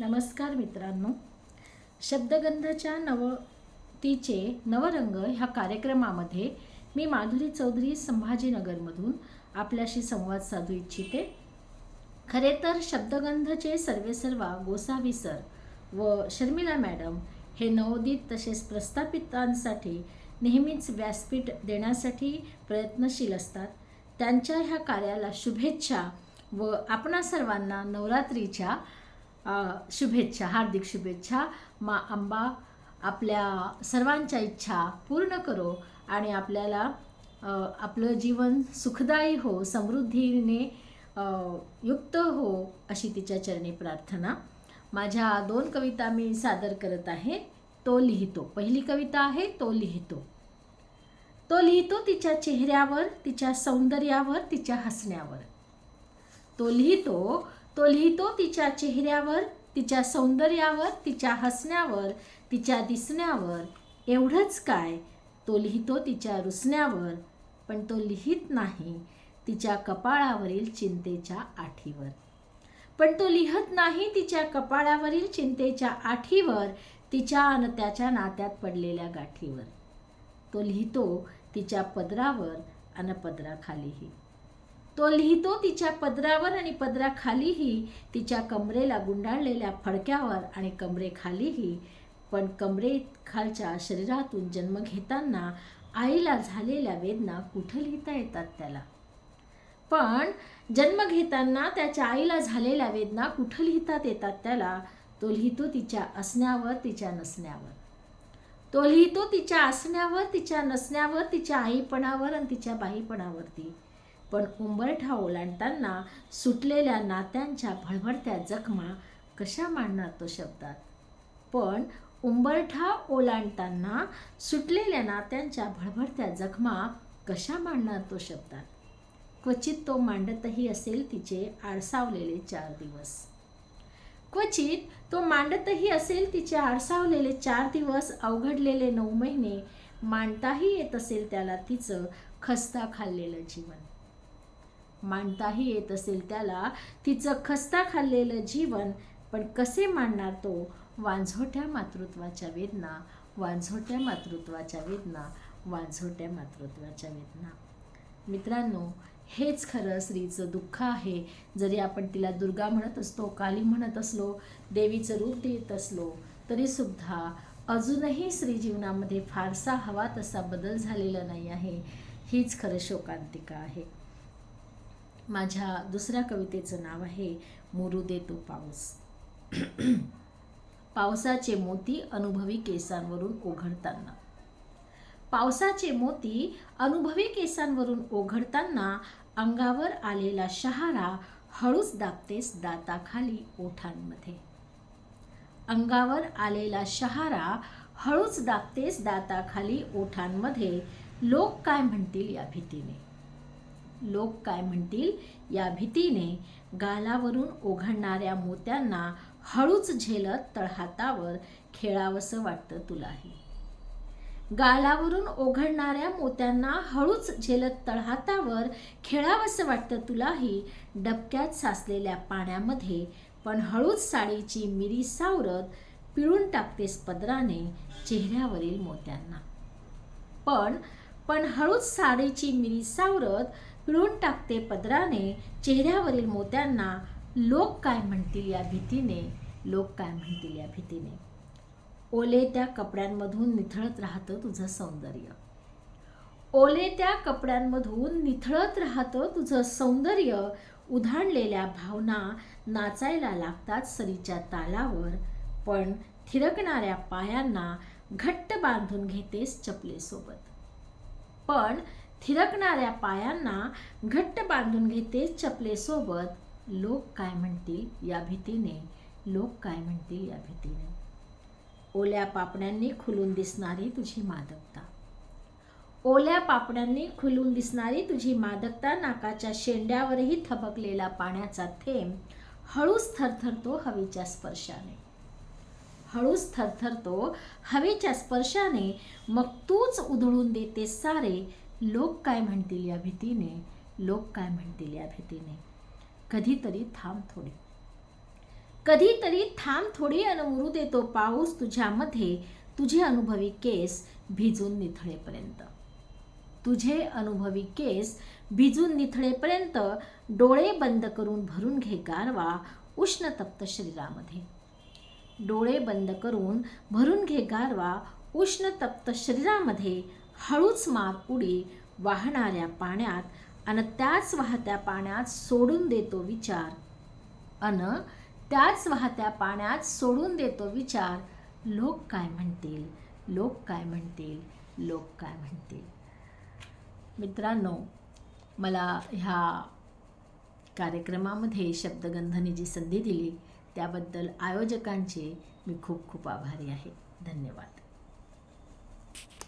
नमस्कार मित्रांनो. शब्दगंधाच्या नवतीचे नवरंग ह्या कार्यक्रमामध्ये मी माधुरी चौधरी संभाजीनगरमधून आपल्याशी संवाद साधू इच्छिते. खरे तर शब्दगंधचे सर्वेसर्वा गोसावी सर व शर्मिला मॅडम हे नवोदित तसेच प्रस्थापितांसाठी नेहमीच व्यासपीठ देण्यासाठी प्रयत्नशील असतात. त्यांच्या ह्या कार्याला शुभेच्छा व आपणा सर्वांना नवरात्रीच्या शुभेच्छा हार्दिक शुभेच्छा. मा आंबा आपल्या सर्वांच्या इच्छा पूर्ण करो आणि आपल्याला आपलं जीवन सुखदायी हो समृद्धीने युक्त हो अशी तिच्या चरणी प्रार्थना. माझ्या दोन कविता मी सादर करत आहे. तो लिहितो. पहिली कविता आहे तो लिहितो. तो लिहितो तिच्या चेहऱ्यावर तिच्या सौंदर्यावर तिच्या हसण्यावर. तो लिहितो तो लिहितो तिच्या चेहऱ्यावर तिच्या सौंदर्यावर तिच्या हसण्यावर तिच्या दिसण्यावर. एवढंच काय? तो लिहितो तिच्या रुसण्यावर. पण तो लिहित नाही तिच्या कपाळावरील चिंतेच्या आठीवर. पण तो लिहत नाही तिच्या कपाळावरील चिंतेच्या आठीवर तिच्या अन त्याच्या नात्यात पडलेल्या गाठीवर. तो लिहितो तिच्या पदरावर अन पदराखालीही तो लिहितो तिच्या पदरावर आणि पदराखालीही तिच्या कमरेला गुंडाळलेल्या फडक्यावर आणि कमरेखालीही. पण कमरे खालच्या शरीरातून जन्म घेताना आईला झालेल्या वेदना कुठं लिहिता येतात त्याला? पण जन्म घेताना त्याच्या आईला झालेल्या वेदना कुठं लिहितात येतात त्याला? तो लिहितो तिच्या असण्यावर तिच्या नसण्यावर. तो लिहितो तिच्या असण्यावर तिच्या नसण्यावर तिच्या आईपणावर आणि तिच्या बाईपणावरती. पण उंबरठा ओलांडताना सुटलेल्या नात्यांच्या भळभळत्या जखमा कशा मांडणार तो शब्दात? पण उंबरठा ओलांडताना सुटलेल्या नात्यांच्या भळभळत्या जखमा कशा मांडणार तो शब्दात? क्वचित तो मांडतही असेल तिचे आडसावलेले चार दिवस. क्वचित तो मांडतही असेल तिचे आडसावलेले चार दिवस अवघडलेले नऊ महिने मांडताही येत असेल त्याला तिचं खस्ता खाल्लेलं जीवन. मांडताही येत असेल त्याला तिचं खस्ता खाल्लेलं जीवन पण कसे मांडणार तो? वांझोट्या मातृत्वाच्या वेदना वांझोट्या मातृत्वाच्या वेदना वांझोट्या मातृत्वाच्या वेदना. मित्रांनो हेच खरं स्त्रीचं दुःख आहे. जरी आपण तिला दुर्गा म्हणत असतो काली म्हणत असलो देवीचं रूप देत असलो तरीसुद्धा अजूनही स्त्री जीवनामध्ये फारसा हवा तसा बदल झालेला नाही आहे. हीच खरं शोकांतिका आहे. माझ्या दुसऱ्या कवितेचं नाव आहे मुरू देतो पाऊस. पावसाचे मोती अनुभवी केसांवरून ओघडताना पावसाचे मोती अनुभवी केसांवरून ओघडताना अंगावर आलेला शहारा हळूच दाबतेस दाताखाली ओठांमध्ये. अंगावर आलेला शहारा हळूच दाबतेस दाताखाली ओठांमध्ये. लोक काय म्हणतील या भीतीने? लोक काय म्हणतील? या भीतीने गालावरून ओघडणाऱ्या मोत्यांना हळूच झेलत तळहातावर खेळावंसं वाटतं तुलाही गालावरून ओघडणाऱ्या मोत्यांना हळूच झेलत तळहातावर खेळावंसं वाटतं तुलाही डबक्यात साचलेल्या पाण्यामध्ये पण हळूच साडीची मिरी सावरत पिळून टाकतेस पदराने चेहऱ्यावरील मोत्यांना. पण पण हळूच साडीची मिरी सावरत पिळून टाकते पदराने चेहऱ्यावरील मोत्यांना लोक काय म्हणतील या भीतीने? लोक काय म्हणतील या भीतीने? ओले त्या कपड्यांमधून निथळत राहतं तुझं सौंदर्य. ओले त्या कपड्यांमधून निथळत राहतं तुझं सौंदर्य. उधाणलेल्या भावना नाचायला लागतात सरीच्या तालावर पण थिरकणाऱ्या पायांना घट्ट बांधून घेतेस चपलेसोबत. पण थिरकणाऱ्या पायांना घट्ट बांधून घेते चपलेसोबत. लोक काय म्हणतील या भीतीने? लोक काय म्हणतील या भीतीने? ओल्या पापण्यांनी खुलून दिसणारी तुझी मादकता. ओल्या पापण्यांनी खुलून दिसणारी तुझी मादकता नाकाच्या शेंड्यावरही थबकलेला पाण्याचा थेंब हळूच थरथरतो हवेच्या स्पर्शाने. हळूच थरथरतो हवेच्या स्पर्शाने मग तूच उधळून देते सारे लोक काय म्हणतील या भीतीने? लोक काय म्हणतील या भीतीने? कधीतरी थांब थोडी. कधीतरी थांब थोडी अनमुरू देतो पाऊस तुझ्यामध्ये. तुझे अनुभवी केस भिजून निथळेपर्यंत. तुझे अनुभवी केस भिजून निथळेपर्यंत डोळे बंद करून भरून घे गारवा उष्णतप्त शरीरामध्ये. डोळे बंद करून भरून घे गारवा उष्णतप्त शरीरामध्ये. हळूच माग उडी वाहणाऱ्या पाण्यात अन त्याच वाहत्या पाण्यात सोडून देतो विचार. अन त्याच वाहत्या पाण्यात सोडून देतो विचार. लोक काय म्हणतील? लोक काय म्हणतील? लोक काय म्हणतील? मित्रांनो मला ह्या कार्यक्रमामध्ये शब्दगंधनी जी संधी दिली. त्याबद्दल आयोजकांचे मी खूप खूप आभारी आहे. धन्यवाद.